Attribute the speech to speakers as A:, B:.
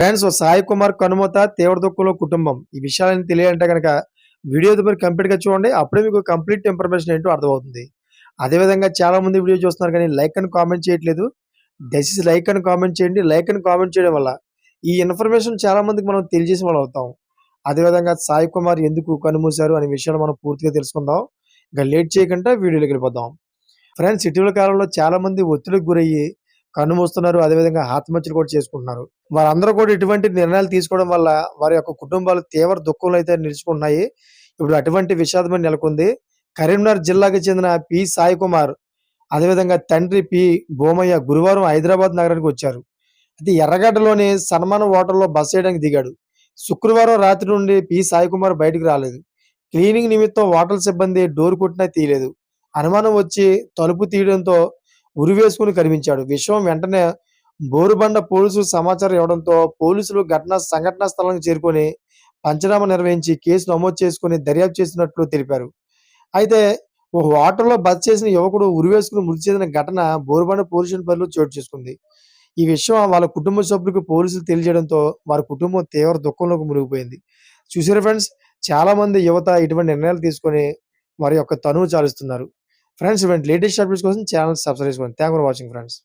A: Friends Sai Kumar కనుమత తీవ్ర దుఃఖంలో కుటుంబం. ఈ విషయాలని తెలియాలంటే కనుక వీడియో మీరు కంప్లీట్గా చూడండి. అప్పుడే మీకు కంప్లీట్ ఇన్ఫర్మేషన్ ఏంటో అర్థమవుతుంది. అదేవిధంగా చాలామంది వీడియో చూస్తున్నారు కానీ లైక్ అని కామెంట్ చేయట్లేదు. దయచేసి లైక్ అని కామెంట్ చేయండి. లైక్ అని కామెంట్ చేయడం వల్ల ఈ ఇన్ఫర్మేషన్ చాలా మందికి మనం తెలియజేసిన వాళ్ళు అవుతాం. అదేవిధంగా సాయి కుమార్ ఎందుకు కనుమూశారు అనే విషయాలు మనం పూర్తిగా తెలుసుకుందాం. ఇంకా లేట్ చేయకుండా వీడియోలోకి వెళ్ళిపోదాం. ఫ్రెండ్స్ ఇటీవల కాలంలో చాలామంది ఒత్తిడికి గురయ్యి కన్నుమూస్తున్నారు అదేవిధంగా ఆత్మహత్యలు కూడా చేసుకుంటున్నారు. వారందరూ కూడా ఇటువంటి నిర్ణయాలు తీసుకోవడం వల్ల వారి యొక్క కుటుంబాలు తీవ్ర దుఃఖంలో అయితే నిలుచుకున్నాయి ఇప్పుడు అటువంటి విషాదమైన నెలకొంది. కరీంనగర్ జిల్లాకు చెందిన పి. సాయి కుమార్ అదేవిధంగా తండ్రి పి. భూమయ్య గురువారం హైదరాబాద్ నగరానికి వచ్చారు. అయితే ఎర్రగడ్డలోని సన్మాన హోటల్లో బస్ చేయడానికి దిగాడు. శుక్రవారం రాత్రి నుండి పి. సాయి కుమార్ బయటకు రాలేదు. క్లీనింగ్ నిమిత్తం హోటల్ సిబ్బంది డోర్ కొట్టినా తీయలేదు. అనుమానం వచ్చి తలుపు తీయడంతో ఉరివేసుకుని కనిపించాడు. విషయం వెంటనే బోరుబండ పోలీసులు సమాచారం ఇవ్వడంతో పోలీసులు ఘటన సంఘటనా స్థలానికి చేరుకొని పంచనామా నిర్వహించి కేసు నమోదు చేసుకుని దర్యాప్తు చేసినట్లు తెలిపారు. అయితే ఒక హోటల్లో బస్ చేసిన యువకుడు ఉరివేసుకుని మృతి చెందిన ఘటన బోరుబండ పోలీసుల పరిలో చోటు చేసుకుంది. ఈ విషయం వాళ్ళ కుటుంబ సభ్యులకు పోలీసులు తెలియజేయడంతో వారి కుటుంబం తీవ్ర దుఃఖంలోకి మునిగిపోయింది. చూసారు ఫ్రెండ్స్ చాలా మంది యువత ఇటువంటి నిర్ణయాలు తీసుకొని వారి యొక్క తనువు చాలుస్తున్నారు. ఫ్రెండ్స్ ఇటువంటి లేటెస్ట్ అప్డేట్స్ కోసం ఛానల్ సబ్స్క్రైబ్ చేసుకోండి థ్యాంక్ ఫర్ వాచింగ్ ఫ్రెండ్స్